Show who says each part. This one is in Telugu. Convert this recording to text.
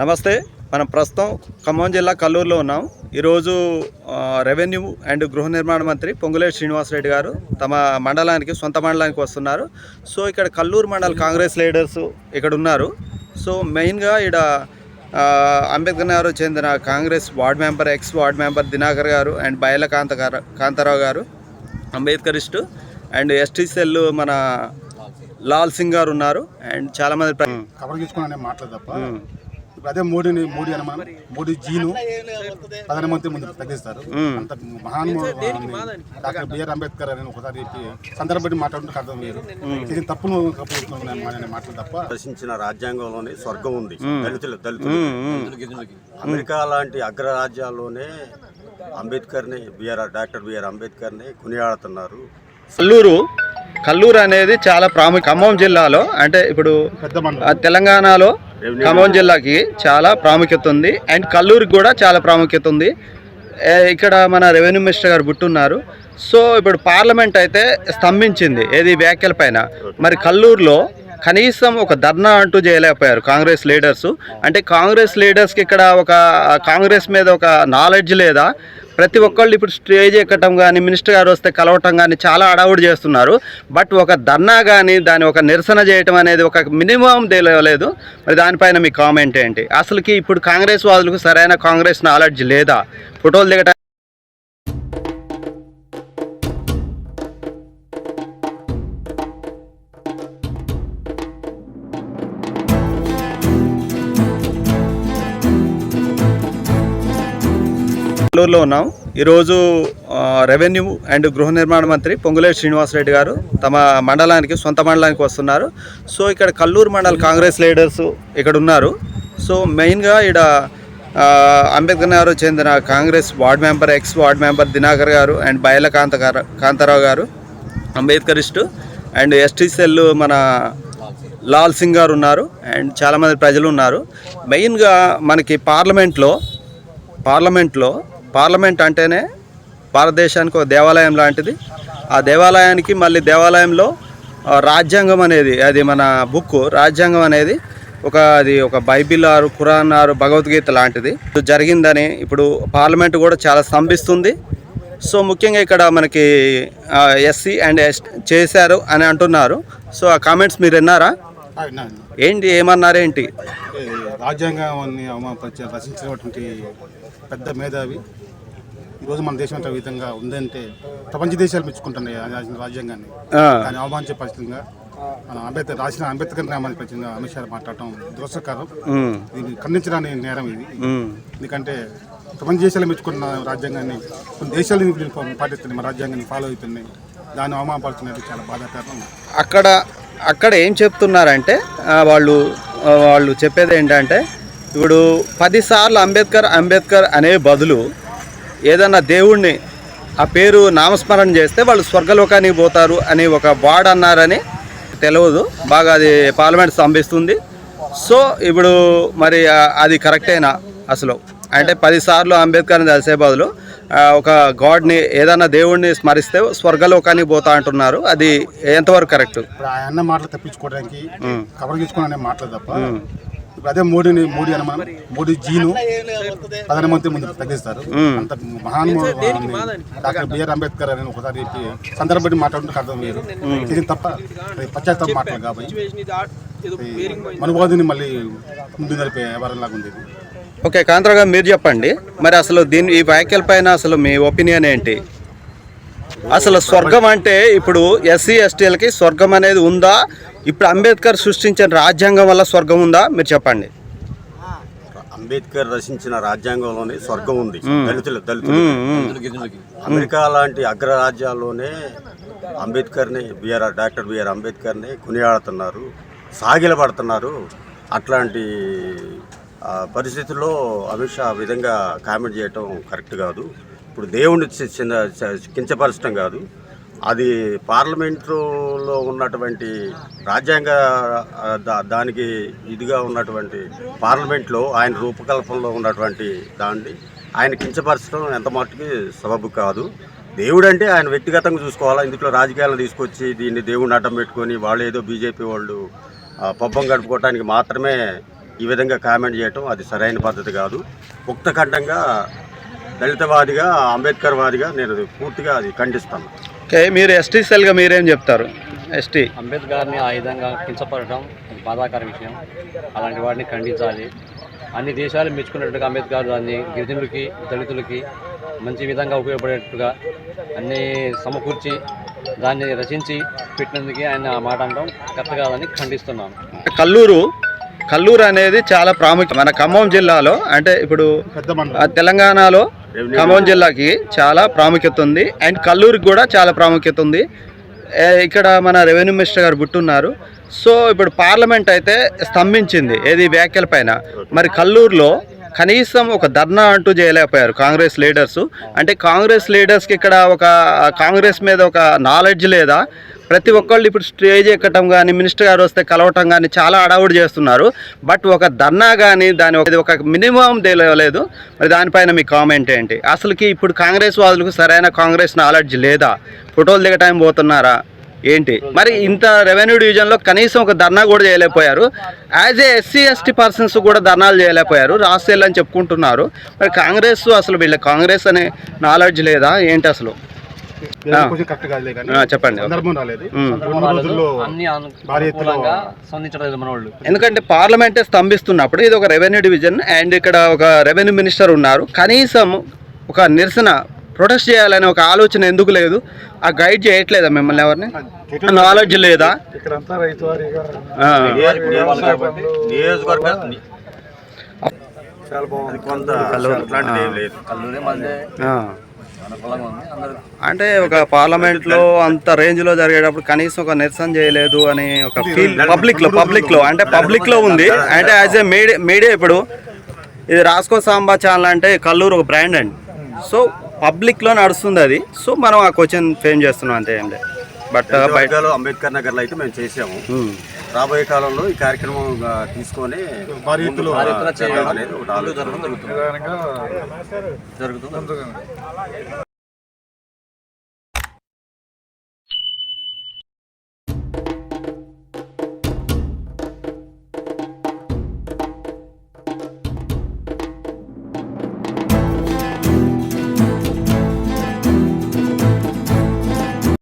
Speaker 1: నమస్తే మనం ప్రస్తుతం ఖమ్మం జిల్లా కల్లూరులో ఉన్నాం. ఈరోజు రెవెన్యూ అండ్ గృహ నిర్మాణ మంత్రి పొంగులేటి శ్రీనివాసరెడ్డి గారు తమ మండలానికి సొంత మండలానికి వస్తున్నారు. సో ఇక్కడ కల్లూరు మండల కాంగ్రెస్ లీడర్స్ ఇక్కడ ఉన్నారు. సో మెయిన్గా ఇక్కడ అంబేద్కర్ నగర్ చెందిన Congress ward member ex ward member Dinakar గారు అండ్ బయల కాంత గారు కాంతారావు గారు అంబేద్కరిస్టు అండ్ ఎస్టీ సెల్ మన లాల్ సింగ్ గారు ఉన్నారు. అండ్ చాలామంది
Speaker 2: కవర్ తీసుకుని మాట్లాడు తప్ప
Speaker 1: ఉమ్.
Speaker 2: ఇప్పుడు అదే మోడీని మోడీ అని మనం మోడీ జీను ప్రధానమంత్రి ముందు తగ్గిస్తారు అంత మహానుభావుడు డాక్టర్ బిఆర్ అంబేద్కర్ అని ఒకసారి చెప్పి సందర్భం మాట్లాడుతుంటే అర్థం వేరు చేసిన తప్పును మాట్లాడు తప్ప
Speaker 3: రచించిన రాజ్యాంగంలోనే స్వర్గం ఉంది. దళితులు దళితులు. అమెరికా లాంటి అగ్రరాజ్యాల్లోనే అంబేద్కర్ని B R doctor B R అంబేద్కర్ని కొనియాడుతున్నారు.
Speaker 1: కల్లూరు కల్లూరు అనేది చాలా ప్రాముఖ్య. ఖమ్మం జిల్లాలో అంటే ఇప్పుడు
Speaker 2: పెద్ద మండలం.
Speaker 1: ఆ, తెలంగాణలో ఖమ్మం జిల్లాకి చాలా ప్రాముఖ్యత ఉంది. అండ్ కల్లూరుకి కూడా చాలా ప్రాముఖ్యత ఉంది. ఇక్కడ మన రెవెన్యూ మినిస్టర్ గారు గుట్టున్నారు. సో ఇప్పుడు పార్లమెంట్ అయితే స్తంభించింది ఏది వ్యాఖ్యల పైన. మరి కల్లూరులో కనీసం ఒక ధర్నా అంటూ చేయలేకపోయారు కాంగ్రెస్ లీడర్స్. అంటే కాంగ్రెస్ లీడర్స్కి ఇక్కడ ఒక కాంగ్రెస్ మీద ఒక నాలెడ్జ్ లేదా? ప్రతి ఒక్కళ్ళు ఇప్పుడు స్టేజ్ ఎక్కటం కానీ మినిస్టర్ గారు వస్తే కలవటం కానీ చాలా అడావుడు చేస్తున్నారు. బట్ ఒక ధర్నా కానీ దాని ఒక నిరసన చేయటం అనేది ఒక మినిమం తెలియలేదు. మరి దానిపైన మీ కామెంట్ ఏంటి? అసలుకి ఇప్పుడు కాంగ్రెస్ వాదులకు సరైన కాంగ్రెస్ నాలెడ్జ్ లేదా? ఫోటోలు దిగటం నెల్లూరులో ఉన్నాం. ఈరోజు రెవెన్యూ అండ్ గృహ నిర్మాణ మంత్రి పొంగులే శ్రీనివాసరెడ్డి గారు తమ మండలానికి సొంత మండలానికి వస్తున్నారు. సో ఇక్కడ కల్లూరు మండల కాంగ్రెస్ లీడర్స్ ఇక్కడ ఉన్నారు. సో మెయిన్గా ఇక్కడ అంబేద్కర్ నగర్ చెందిన Congress ward member ex ward member Dinakar గారు అండ్ బయల కాంత గారు కాంతారావు గారు అంబేద్కరిస్టు అండ్ ఎస్టీ సెల్ మన లాల్ సింగ్ గారు ఉన్నారు అండ్ చాలామంది ప్రజలు ఉన్నారు. మెయిన్గా మనకి పార్లమెంట్లో పార్లమెంట్లో పార్లమెంట్ అంటేనే భారతదేశానికి ఒక దేవాలయం లాంటిది. ఆ దేవాలయానికి మళ్ళీ దేవాలయంలో రాజ్యాంగం అనేది అది మన బుక్ రాజ్యాంగం అనేది ఒక అది ఒక బైబిల్ ఆరు ఖురాన్ ఆరు భగవద్గీత లాంటిది. జరిగిందని ఇప్పుడు పార్లమెంట్ కూడా చాలా స్తంభిస్తుంది. సో ముఖ్యంగా ఇక్కడ మనకి ఎస్సీ అండ్ ఎస్ చేశారు అని అంటున్నారు. సో ఆ కామెంట్స్ మీరు విన్నారా. ఏంటి ఏమన్నారేంటి?
Speaker 2: రాజ్యాంగాన్ని అవమానపరిచే రచించినటువంటి పెద్ద మేధావి. ఈరోజు మన దేశం అంత విధంగా ఉందంటే ప్రపంచ దేశాలు మెచ్చుకుంటున్నాయి రాజ్యాంగాన్ని. దాన్ని అవమానించే పరిస్థితిగా మన అంబేద్కర్ రాసిన అంబేద్కర్ నామానికి పరిచయంగా అమిత్ షా మాట్లాడటం దురస్కరం దీన్ని ఖండించడానికి నేరం ఇది. ఎందుకంటే ప్రపంచ దేశాలు మెచ్చుకున్న రాజ్యాంగాన్ని కొన్ని దేశాలు పాటిస్తున్నాయి మన రాజ్యాంగాన్ని ఫాలో అవుతున్నాయి. దాన్ని అవమానపడుతున్నది చాలా బాధాకరం.
Speaker 1: అక్కడ అక్కడ ఏం చెప్తున్నారంటే వాళ్ళు వాళ్ళు చెప్పేది ఏంటంటే ఇప్పుడు పదిసార్లు అంబేద్కర్ అంబేద్కర్ అనే బదులు ఏదన్నా దేవుణ్ణి ఆ పేరు నామస్మరణ చేస్తే వాళ్ళు స్వర్గలోకానికి పోతారు అని ఒక వార్డ్ అన్నారని తెలియదు బాగా అది పార్లమెంట్ స్తంభిస్తుంది. సో ఇప్పుడు మరి అది కరెక్టేనా అసలు? అంటే పదిసార్లు అంబేద్కర్ని తెలిసే బదులు ఒక గాడ్ని ఏదన్నా దేవుణ్ణి స్మరిస్తే స్వర్గలోకానికి పోతా అంటున్నారు. అది ఎంతవరకు కరెక్ట్?
Speaker 2: ఇప్పుడు ఆ అన్న మాటలు తప్పించుకోవడానికి కవర్ తీసుకుని మాటలు తప్ప ఇప్పుడు అదే మోడీని మోడీ అని మనం మోడీ జీను ప్రధానమంత్రి ముందు తగ్గిస్తారు. అంత మహానుభావుడు డాక్టర్ బిఆర్ అంబేద్కర్ అని ఒకసారి చెప్పి సందర్భం మాట్లాడుతుంటే అర్థం వేరు చేసిన తప్ప పశ్చాత్తాప మాటలు కాబట్టి ఈ మనువాదిని మళ్ళీ ముందు నడిపే వ్యవహారం లాగా ఉంది ఇది.
Speaker 1: ఓకే కాంతరావు గారు మీరు చెప్పండి. మరి అసలు దీని ఈ వ్యాఖ్యల పైన అసలు మీ ఒపీనియన్ ఏంటి? అసలు స్వర్గం అంటే ఇప్పుడు ఎస్సీ ఎస్టీలకి స్వర్గం అనేది ఉందా? ఇప్పుడు అంబేద్కర్ సృష్టించిన రాజ్యాంగం వల్ల స్వర్గం ఉందా? మీరు చెప్పండి.
Speaker 3: అంబేద్కర్ రచించిన రాజ్యాంగంలోనే స్వర్గం ఉంది. దళితులు దళితులు. అమెరికా లాంటి అగ్రరాజ్యాల్లోనే అంబేద్కర్ని B R doctor B R అంబేద్కర్ని కొనియాడుతున్నారు సాగిలపడుతున్నారు. అట్లాంటి పరిస్థితుల్లో అమిత్ షా విధంగా కామెంట్ చేయటం కరెక్ట్ కాదు. ఇప్పుడు దేవుడిని చిన్న కించపరచడం కాదు. అది పార్లమెంటులో ఉన్నటువంటి రాజ్యాంగ దానికి ఇదిగా ఉన్నటువంటి పార్లమెంట్లో ఆయన రూపకల్పనలో ఉన్నటువంటి దాన్ని ఆయన కించపరచడం ఎంత మట్టుకి సబబు కాదు. దేవుడు అంటే ఆయన వ్యక్తిగతంగా చూసుకోవాలా? ఇందులో రాజకీయాలను తీసుకొచ్చి దీన్ని దేవుడిని అడ్డం పెట్టుకొని వాళ్ళు ఏదో బీజేపీ వాళ్ళు పబ్బం గడుపుకోవటానికి మాత్రమే ఈ విధంగా కామెంట్ చేయటం అది సరైన పద్ధతి కాదు. ముక్తఖండంగా దళితవాదిగా అంబేద్కర్ వాదిగా నేను పూర్తిగా అది ఖండిస్తాను.
Speaker 1: ఓకే మీరు ఎస్టీ సెల్గా మీరేం చెప్తారు? ఎస్టీ.
Speaker 4: అంబేద్కర్ని ఆ విధంగా కించపడటం అది బాధాకర విషయం. అలాంటి వాటిని ఖండించాలి. అన్ని దేశాలు మెచ్చుకున్నట్టుగా అంబేద్కర్ దాన్ని గిరిజనులకి దళితులకి మంచి విధంగా ఉపయోగపడేట్టుగా అన్నీ సమకూర్చి దాన్ని రచించి పెట్టినందుకే ఆయన ఆ మాట అనడం కరెక్ట్ కాదని ఖండిస్తున్నాను.
Speaker 1: కల్లూరు కల్లూరు అనేది చాలా ప్రాముఖ్యం. మన ఖమ్మం జిల్లాలో అంటే ఇప్పుడు తెలంగాణలో ఖమ్మం జిల్లాకి చాలా ప్రాముఖ్యత ఉంది. అండ్ కల్లూరుకి కూడా చాలా ప్రాముఖ్యత ఉంది. ఇక్కడ మన రెవెన్యూ మినిస్టర్ గారు గుట్టున్నారు. సో ఇప్పుడు పార్లమెంట్ అయితే స్తంభించింది ఏది వ్యాఖ్యల పైన. మరి కల్లూరులో కనీసం ఒక ధర్నా అంటూ చేయలేకపోయారు కాంగ్రెస్ లీడర్స్. అంటే కాంగ్రెస్ లీడర్స్కి ఇక్కడ ఒక కాంగ్రెస్ మీద ఒక నాలెడ్జ్ లేదా? ప్రతి ఒక్కళ్ళు ఇప్పుడు స్టేజ్ ఎక్కటం కానీ మినిస్టర్ గారు వస్తే కలవటం కానీ చాలా అడవుడు చేస్తున్నారు. బట్ ఒక ధర్నా కానీ దాని ఒక ఇది ఒక మినిమం తెలియలేదు. మరి దానిపైన మీ కామెంట్ ఏంటి? అసలుకి ఇప్పుడు కాంగ్రెస్ వాళ్ళకు సరైన కాంగ్రెస్ నాలెడ్జ్ లేదా? ఫోటోలు దిగటం పోతున్నారా? ఏంటి? మరి ఇంత రెవెన్యూ డివిజన్లో కనీసం ఒక ధర్నా కూడా చేయలేకపోయారు. As a SC ST persons కూడా ధర్నాలు చేయలేకపోయారు. రాష్ట్రాలు అని చెప్పుకుంటున్నారు. మరి కాంగ్రెస్ అసలు వీళ్ళ కాంగ్రెస్ అనే నాలెడ్జ్ లేదా? ఏంటి అసలు?
Speaker 2: వేరే కొంచెం కరెక్ట్ కాదులే కానీ
Speaker 1: ఆ, చెప్పండి. ఎందుకంటే పార్లమెంటే స్తంభిస్తున్నప్పుడు ఇది ఒక రెవెన్యూ డివిజన్ అండ్ ఇక్కడ ఒక రెవెన్యూ మినిస్టర్ ఉన్నారు. కనీసం ఒక నిరసన ప్రొటెస్ట్ చేయాలనే ఒక ఆలోచన ఎందుకు లేదు? ఆ గైడ్ చేయట్లేదా మిమ్మల్ని ఎవరిని? నాలెడ్జ్ లేదా? అంటే ఒక పార్లమెంట్లో అంత రేంజ్లో జరిగేటప్పుడు కనీసం ఒక నిరసన చేయలేదు అని ఒక ఫీల్ పబ్లిక్లో పబ్లిక్లో. అంటే పబ్లిక్లో ఉంది. అంటే యాజ్ ఏ మీడియా మీడియా ఇప్పుడు ఇది రాస్కో సాంబా ఛానల్ అంటే కల్లూరు ఒక బ్రాండ్ అండి. సో పబ్లిక్లో నడుస్తుంది అది. సో మనం ఆ క్వశ్చన్ ఫేమ్ చేస్తున్నాం అంతే ఏం లేదు. బట్ బయట
Speaker 3: వర్గాలు అంబేద్కర్ నగర్లో అయితే మేము చేసాము. రాబోయే కాలంలో ఈ కార్యక్రమం తీసుకొని
Speaker 4: జరుగుతుంది.